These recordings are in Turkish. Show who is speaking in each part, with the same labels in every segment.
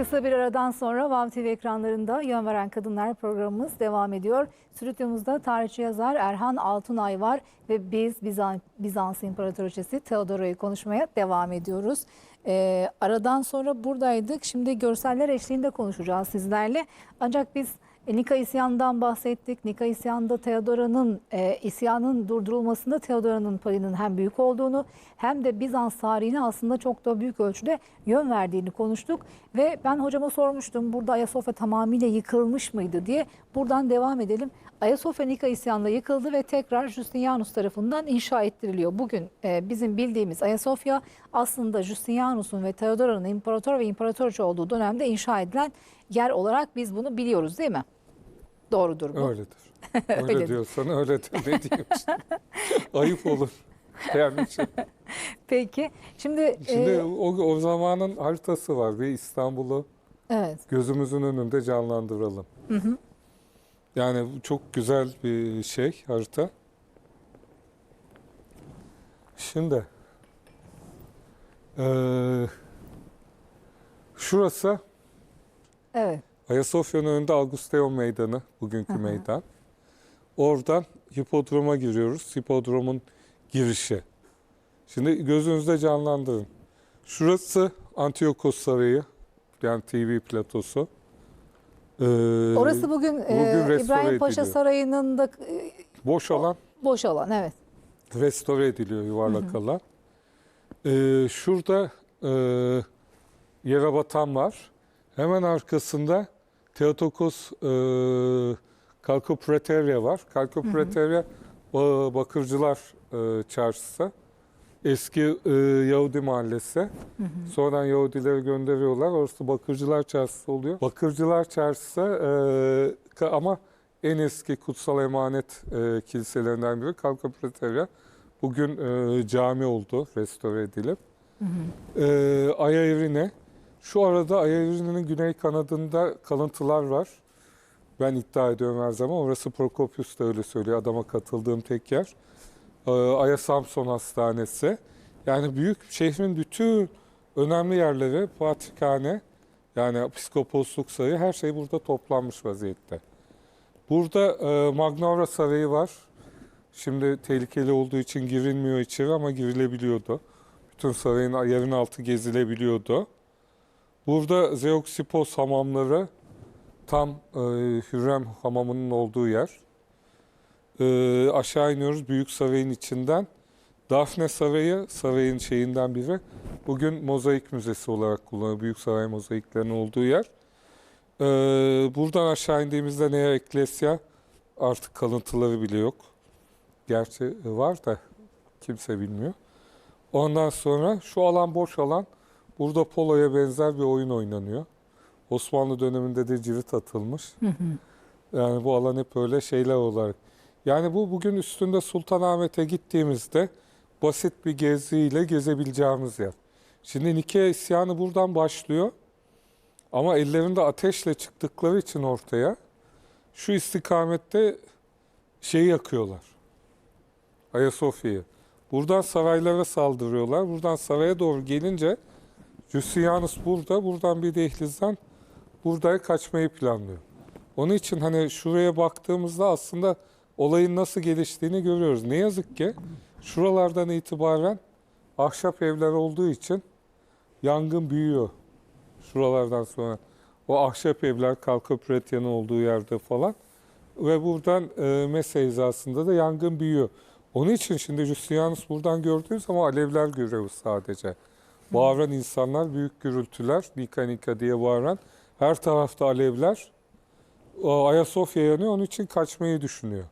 Speaker 1: Kısa bir aradan sonra Vav TV ekranlarında Yön Veren Kadınlar programımız devam ediyor. Stüdyomuzda tarihçi yazar Erhan Altunay var ve biz Bizans, Bizans İmparatoriçesi Theodora'yı konuşmaya devam ediyoruz. Ee, aradan sonra buradaydık. Şimdi görseller eşliğinde konuşacağız sizlerle. Ancak biz e, Nika isyanından bahsettik. Nika isyanda Theodora'nın e, isyanın durdurulmasında Theodora'nın payının hem büyük olduğunu hem de Bizans tarihine aslında çok da büyük ölçüde yön verdiğini konuştuk. Ve ben hocama sormuştum burada Ayasofya tamamıyla yıkılmış mıydı diye. Buradan devam edelim. Ayasofya Nika isyanında yıkıldı ve tekrar Justinianus tarafından inşa ettiriliyor. Bugün e, bizim bildiğimiz Ayasofya aslında Justinianus'un ve Theodora'nın imparator ve imparatoriçe olduğu dönemde inşa edilen yer olarak biz bunu biliyoruz değil mi? Doğrudur bu.
Speaker 2: Öyledir. Öyle
Speaker 1: Öyledir.
Speaker 2: diyorsan öyledir. Ne? Ayıp olur. Yani şey-
Speaker 1: Peki şimdi,
Speaker 2: şimdi
Speaker 1: e,
Speaker 2: o, o zamanın haritası var. Bir İstanbul'u
Speaker 1: evet
Speaker 2: gözümüzün önünde canlandıralım. Yani bu çok güzel bir şey harita. Şimdi eee, şurası
Speaker 1: evet
Speaker 2: Ayasofya'nın önünde Augusteon Meydanı, bugünkü meydan. Oradan hipodroma giriyoruz. Hipodromun girişi. Şimdi gözünüzde canlandırın. Şurası Antiyokos Sarayı, yani TV platosu. Ee,
Speaker 1: orası bugün, e,
Speaker 2: bugün restore
Speaker 1: İbrahim Paşa
Speaker 2: ediliyor.
Speaker 1: Sarayı'nın da e,
Speaker 2: boş alan
Speaker 1: boş alan evet.
Speaker 2: restore ediliyor yuvarlak alan. Ee, şurada e, yere batan var. Hemen arkasında Theotokos e, Kalkopreteria var. Kalkopreteria ba- Bakırcılar e, Çarşısı. Eski e, Yahudi mahallesi. Sonradan Yahudileri gönderiyorlar. Orası Bakırcılar Çarşısı oluyor. Bakırcılar Çarşısı e, ama en eski kutsal emanet e, kiliselerinden biri Kalkopreteria. Bugün e, cami oldu restore edilip. E, Aya Evrine. Şu arada Aya Evrine'nin güney kanadında kalıntılar var. Ben iddia ediyorum her zaman. Orası Prokopius da öyle söylüyor. Adama katıldığım tek yer. E, Aya Samson Hastanesi. Yani büyük şehrin bütün önemli yerleri, Patrikhane, yani Piskoposluk Sarayı her şey burada toplanmış vaziyette. Burada e, Magnaura Sarayı var. Şimdi tehlikeli olduğu için girilmiyor içeri ama girilebiliyordu. Bütün sarayın yerin altı gezilebiliyordu. Burada Zeoksipos hamamları tam e, Hürrem hamamının olduğu yer. E, aşağı iniyoruz Büyük Sarayın içinden. Dafne Sarayı sarayın şeyinden biri. Bugün mozaik müzesi olarak kullanılıyor. Büyük Saray mozaiklerinin olduğu yer. E, buradan aşağı indiğimizde Nea Ecclesia artık kalıntıları bile yok. Gerçi var da kimse bilmiyor. Ondan sonra şu alan boş alan. Burada poloya benzer bir oyun oynanıyor. Osmanlı döneminde de cirit atılmış. Yani bu alan hep öyle şeyler olarak. Yani bu bugün üstünde Sultanahmet'e gittiğimizde basit bir geziyle gezebileceğimiz yer. Şimdi Nikea isyanı buradan başlıyor. Ama ellerinde ateşle çıktıkları için ortaya şu istikamette şeyi yakıyorlar. Ayasofya'yı. Buradan saraylara saldırıyorlar. Buradan saraya doğru gelince Justinianus burada, buradan bir dehlizden buraya kaçmayı planlıyor. Onun için hani şuraya baktığımızda aslında olayın nasıl geliştiğini görüyoruz. Ne yazık ki şuralardan itibaren ahşap evler olduğu için yangın büyüyor. Şuralardan sonra o ahşap evler Kalkopretya'nın olduğu yerde falan ve buradan e, Mese hizasında da yangın büyüyor. Onun için şimdi Justinianus buradan gördüğü zaman alevler görüyoruz sadece. Bağıran insanlar, büyük gürültüler, Nika Nika diye bağıran. Her tarafta alevler. Ayasofya yanıyor, onun için kaçmayı düşünüyor.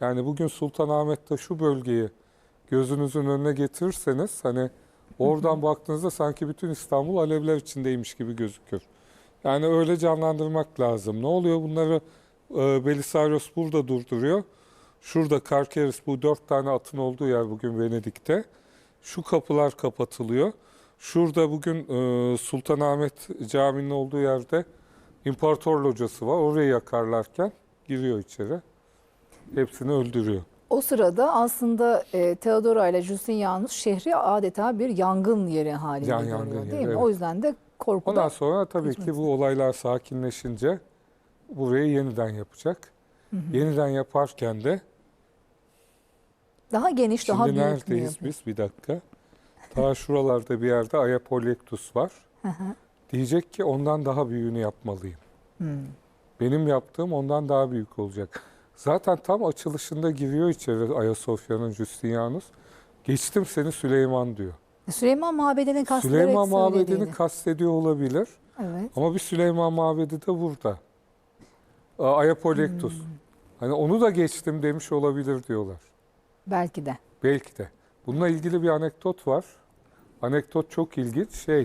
Speaker 2: Yani bugün Sultanahmet'te şu bölgeyi gözünüzün önüne getirirseniz hani oradan baktığınızda sanki bütün İstanbul alevler içindeymiş gibi gözükür. Yani öyle canlandırmak lazım. Ne oluyor? Bunları e, Belisarius burada durduruyor. Şurada Karkeris bu dört tane atın olduğu yer bugün Venedik'te. Şu kapılar kapatılıyor. Şurada bugün e, Sultanahmet Camii'nin olduğu yerde İmparator Locası var. Orayı yakarlarken giriyor içeri. Hepsini öldürüyor.
Speaker 1: O sırada aslında e, Theodora ile Justinianus şehri adeta bir yangın yeri haline
Speaker 2: Yan-
Speaker 1: geliyor
Speaker 2: yangın
Speaker 1: değil
Speaker 2: yeri,
Speaker 1: mi?
Speaker 2: evet.
Speaker 1: O yüzden de korku
Speaker 2: Ondan
Speaker 1: da
Speaker 2: sonra tabii ki bu olaylar sakinleşince burayı yeniden yapacak. Yeniden yaparken de
Speaker 1: daha geniş, daha
Speaker 2: şimdi
Speaker 1: büyük mü
Speaker 2: neredeyiz biz? Bir dakika. Ta şuralarda bir yerde Ayapolektus var. Diyecek ki ondan daha büyüğünü yapmalıyım.
Speaker 1: Hmm.
Speaker 2: Benim yaptığım ondan daha büyük olacak. Zaten tam açılışında giriyor içeri Ayasofya'nın Justinianus. Geçtim seni Süleyman diyor.
Speaker 1: Süleyman Mabedi'ni kastederek
Speaker 2: Süleyman Mabedi'ni kastediyor olabilir.
Speaker 1: Evet.
Speaker 2: Ama bir Süleyman Mabedi de burada. Aa, Ayapolektus.
Speaker 1: Hmm.
Speaker 2: Hani onu da geçtim demiş olabilir diyorlar.
Speaker 1: Belki de.
Speaker 2: Belki de. Bununla ilgili bir anekdot var. Anekdot çok ilginç. Şey,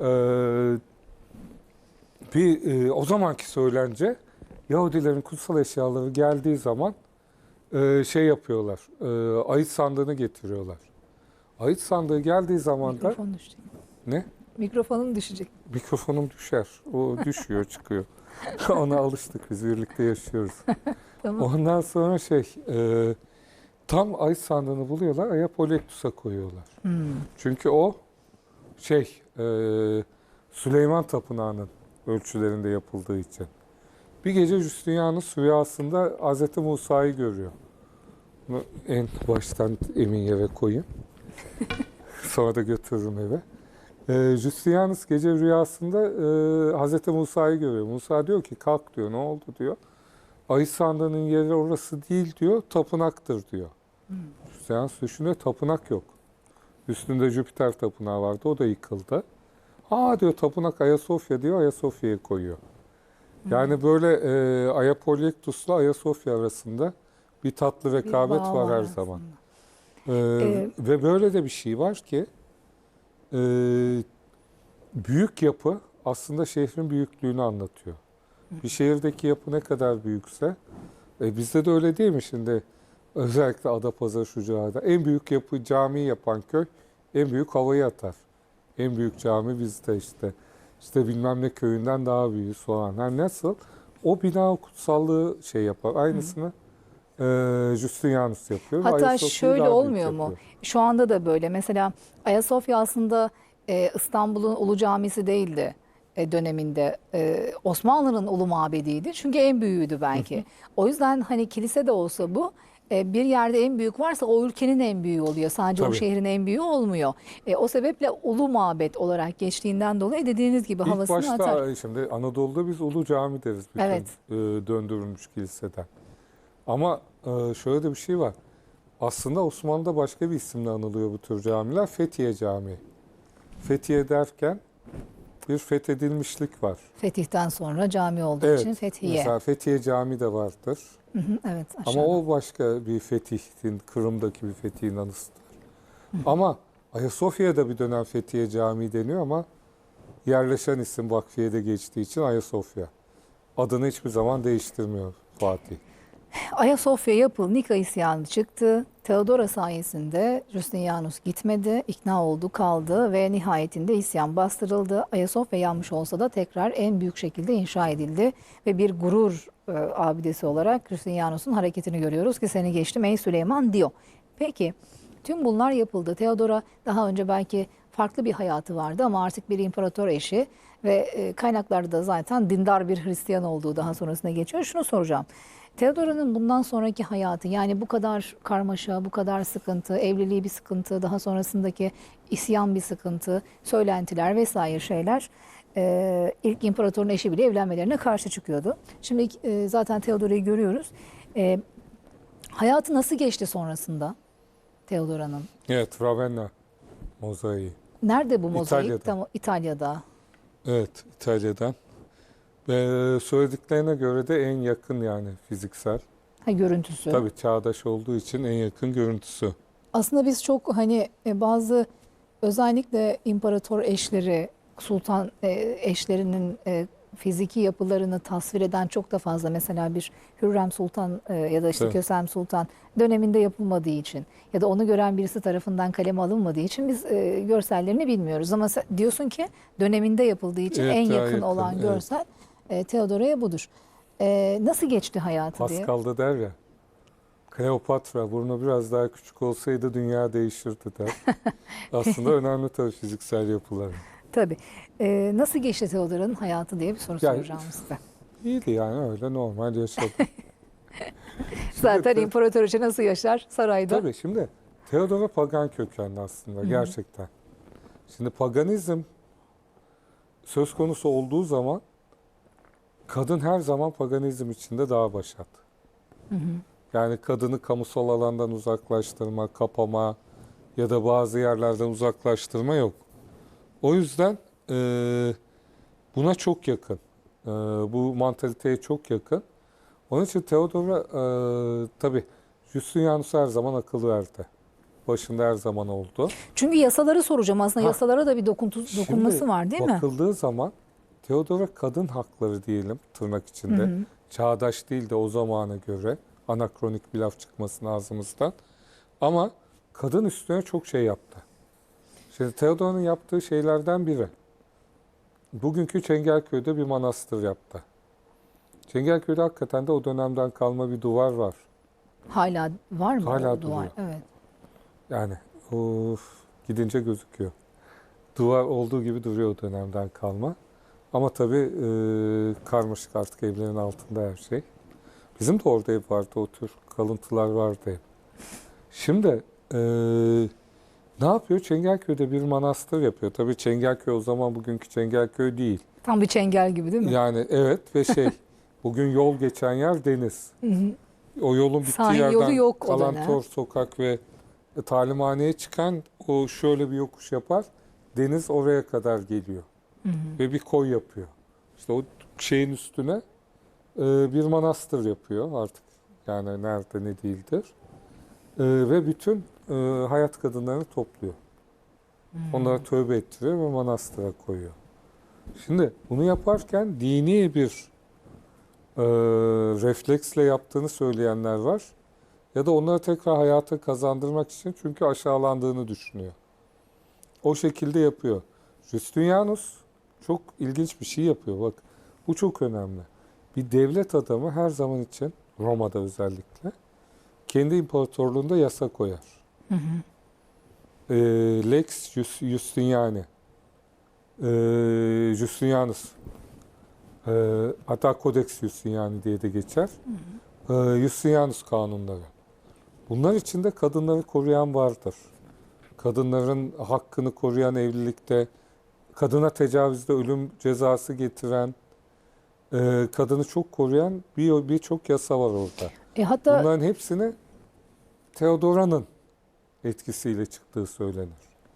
Speaker 2: e, bir e, o zamanki söylence Yahudilerin kutsal eşyaları geldiği zaman e, şey yapıyorlar. E, ayıt sandığını getiriyorlar. Ayıt sandığı geldiği zaman da
Speaker 1: Mikrofon düşecek.
Speaker 2: ne?
Speaker 1: Mikrofonun düşecek.
Speaker 2: Mikrofonum düşer. O düşüyor, çıkıyor. Ona alıştık biz birlikte yaşıyoruz.
Speaker 1: Tamam.
Speaker 2: Ondan sonra şey, e, tam ay sandığını buluyorlar, Ayapolektus'a koyuyorlar.
Speaker 1: Hmm.
Speaker 2: Çünkü o şey, e, Süleyman Tapınağı'nın ölçülerinde yapıldığı için. Bir gece Justinianus rüyasında Hz. Musa'yı görüyor. Bunu en baştan emin yere koyayım. Sonra da götürürüm eve. E, Justinianus gece rüyasında e, Hz. Musa'yı görüyor. Musa diyor ki kalk diyor ne oldu diyor. Ayı sandığının yeri orası değil diyor, tapınaktır diyor. Justinianus düşünüyor, tapınak yok. Üstünde Jüpiter tapınağı vardı, o da yıkıldı. Aa diyor, tapınak Ayasofya diyor, Ayasofya'ya koyuyor. Yani böyle e, Ayapolektus'la Ayasofya arasında bir tatlı
Speaker 1: Bir
Speaker 2: rekabet
Speaker 1: bağ
Speaker 2: var her
Speaker 1: aslında.
Speaker 2: zaman. Ee,
Speaker 1: Ee,
Speaker 2: ve böyle de bir şey var ki e, büyük yapı aslında şehrin büyüklüğünü anlatıyor. Bir şehirdeki yapı ne kadar büyükse e, bizde de öyle değil mi şimdi özellikle Adapazarı Şuca'da en büyük yapı camiyi yapan köy en büyük havayı atar. En büyük cami bizde işte. İşte bilmem ne köyünden daha büyüğü falan. Her nasıl? O bina kutsallığı şey yapar. Aynısını e, Justinianus yapıyor.
Speaker 1: Hatta şöyle
Speaker 2: büyük
Speaker 1: olmuyor mu?
Speaker 2: yapıyor.
Speaker 1: Şu anda da böyle. Mesela Ayasofya aslında e, İstanbul'un Ulu Camisi değildi döneminde. E, Osmanlı'nın Ulu Mabedi'ydi. Çünkü en büyüğüydü belki. O yüzden hani kilise de olsa bu e, bir yerde en büyük varsa o ülkenin en büyüğü oluyor. Sadece o
Speaker 2: Tabii.
Speaker 1: şehrin en büyüğü olmuyor. E, o sebeple Ulu Mabet olarak geçtiğinden dolayı dediğiniz gibi
Speaker 2: İlk
Speaker 1: havasını
Speaker 2: başta
Speaker 1: atar.
Speaker 2: şimdi Anadolu'da biz Ulu Cami deriz bütün
Speaker 1: Evet.
Speaker 2: e, döndürülmüş kiliseden. Ama e, şöyle de bir şey var. Aslında Osmanlı'da başka bir isimle anılıyor bu tür camiler. Fethiye Camii. Fethiye derken bir fethedilmişlik var.
Speaker 1: Fetihten sonra cami olduğu
Speaker 2: Evet.
Speaker 1: için Fethiye.
Speaker 2: Mesela Fethiye Cami de vardır.
Speaker 1: Hı hı, evet
Speaker 2: Ama
Speaker 1: aşağıda.
Speaker 2: o başka bir fetihin, Kırım'daki bir fetihin anısıdır. Ama Ayasofya'da bir dönem Fethiye Camii deniyor ama yerleşen isim Vakfiye'de geçtiği için Ayasofya. Adını hiçbir zaman değiştirmiyor Fatih.
Speaker 1: Ayasofya yapıldı, Nika isyanı çıktı. Teodora sayesinde Justinianus gitmedi, ikna oldu, kaldı ve nihayetinde isyan bastırıldı. Ayasofya yanmış olsa da tekrar en büyük şekilde inşa edildi ve bir gurur e, abidesi olarak Justinianus'un hareketini görüyoruz ki seni geçtim ey Süleyman diyor. Peki tüm bunlar yapıldı. Teodora daha önce belki farklı bir hayatı vardı ama artık bir imparator eşi ve e, kaynaklarda da zaten dindar bir Hristiyan olduğu daha sonrasında geçiyor. Şunu soracağım. Teodora'nın bundan sonraki hayatı yani bu kadar karmaşa, bu kadar sıkıntı, evliliği bir sıkıntı, daha sonrasındaki isyan bir sıkıntı, söylentiler vesaire şeyler e, ilk imparatorun eşi bile evlenmelerine karşı çıkıyordu. Şimdi e, zaten Teodora'yı görüyoruz. E, hayatı nasıl geçti sonrasında Teodora'nın?
Speaker 2: Evet, Ravenna mozaiği.
Speaker 1: Nerede bu mozaik?
Speaker 2: İtalya'da.
Speaker 1: Tam İtalya'da.
Speaker 2: Evet, İtalya'dan. Ve söylediklerine göre de en yakın yani fiziksel.
Speaker 1: Ha, görüntüsü.
Speaker 2: Tabii çağdaş olduğu için en yakın görüntüsü.
Speaker 1: Aslında biz çok hani e, bazı özellikle imparator eşleri, sultan e, eşlerinin e, fiziki yapılarını tasvir eden çok da fazla mesela bir Hürrem Sultan ya da işte
Speaker 2: Evet.
Speaker 1: Kösem Sultan döneminde yapılmadığı için ya da onu gören birisi tarafından kaleme alınmadığı için biz görsellerini bilmiyoruz. Ama diyorsun ki döneminde yapıldığı için
Speaker 2: Evet,
Speaker 1: en yakın,
Speaker 2: yakın,
Speaker 1: olan
Speaker 2: evet.
Speaker 1: E, Theodora'ya budur. E, nasıl geçti hayatı diye.
Speaker 2: Pascal da der ya, Kleopatra burnu biraz daha küçük olsaydı dünya değişirdi der. Aslında önemli tabii fiziksel yapıları.
Speaker 1: Tabii. Ee, nasıl geçti Theodora'nın hayatı diye bir soru
Speaker 2: Yani-
Speaker 1: soracağım size.
Speaker 2: İyiydi yani öyle normal yaşadı.
Speaker 1: Zaten
Speaker 2: Şimdi-
Speaker 1: imparatoriçe nasıl yaşar sarayda?
Speaker 2: Tabii şimdi Theodora pagan kökenli aslında gerçekten. Şimdi paganizm söz konusu olduğu zaman kadın her zaman paganizm içinde daha başat. Yani kadını kamusal alandan uzaklaştırma, kapama ya da bazı yerlerden uzaklaştırma yok. O yüzden eee, buna çok yakın. Eee, bu mantaliteye çok yakın. Onun için Theodora eee tabii Justinianus her zaman akıl verdi. Başında her zaman oldu.
Speaker 1: Çünkü yasaları soracağım aslında
Speaker 2: Ha.
Speaker 1: yasalara da bir dokuntu, dokunması var değil mi?
Speaker 2: Bakıldığı zaman Theodora kadın hakları diyelim tırnak içinde. Çağdaş değil de o zamana göre anakronik bir laf çıkmasın ağzımızdan. Ama kadın üstüne çok şey yaptı. Şimdi Theodora'nın yaptığı şeylerden biri. Bugünkü Çengelköy'de bir manastır yaptı. Çengelköy'de hakikaten de o dönemden kalma bir duvar var.
Speaker 1: Hala var mı
Speaker 2: Hala
Speaker 1: o duvar?
Speaker 2: duruyor.
Speaker 1: Evet.
Speaker 2: Yani of, gidince gözüküyor. Duvar olduğu gibi duruyor o dönemden kalma. Ama tabii e, karmaşık artık evlerin altında her şey. Bizim de orada ev vardı o tür kalıntılar vardı hep. Şimdi e, ne yapıyor? Çengelköy'de bir manastır yapıyor. Tabii Çengelköy o zaman bugünkü Çengelköy değil.
Speaker 1: Tam bir çengel gibi değil mi?
Speaker 2: Yani evet ve şey bugün yol geçen yer deniz. O yolun bittiği
Speaker 1: Sahil
Speaker 2: yerden
Speaker 1: yolu yok o
Speaker 2: Kalantor
Speaker 1: dönem.
Speaker 2: sokak ve talimhaneye çıkan o şöyle bir yokuş yapar. Deniz oraya kadar geliyor. Ve bir koy yapıyor. İşte o şeyin üstüne e, bir manastır yapıyor artık. Yani nerede ne değildir. E, ve bütün e, hayat kadınlarını topluyor. Onlara tövbe ettiriyor ve manastıra koyuyor. Şimdi bunu yaparken dini bir e, refleksle yaptığını söyleyenler var. Ya da onları tekrar hayata kazandırmak için çünkü aşağılandığını düşünüyor. O şekilde yapıyor. Justinianus çok ilginç bir şey yapıyor. Bak bu çok önemli. Bir devlet adamı her zaman için Roma'da özellikle kendi imparatorluğunda yasa koyar. E, Lex Jus- Justiniani. E, Justinianus. E, hatta Codex Justiniani diye de geçer. E, Justinianus kanunları. Bunlar içinde kadınları koruyan vardır. Kadınların hakkını koruyan evlilikte, kadına tecavüzde ölüm cezası getiren, e, kadını çok koruyan bir birçok yasa var orada.
Speaker 1: E hatta
Speaker 2: Bunların hepsini Theodora'nın etkisiyle çıktığı söylenir.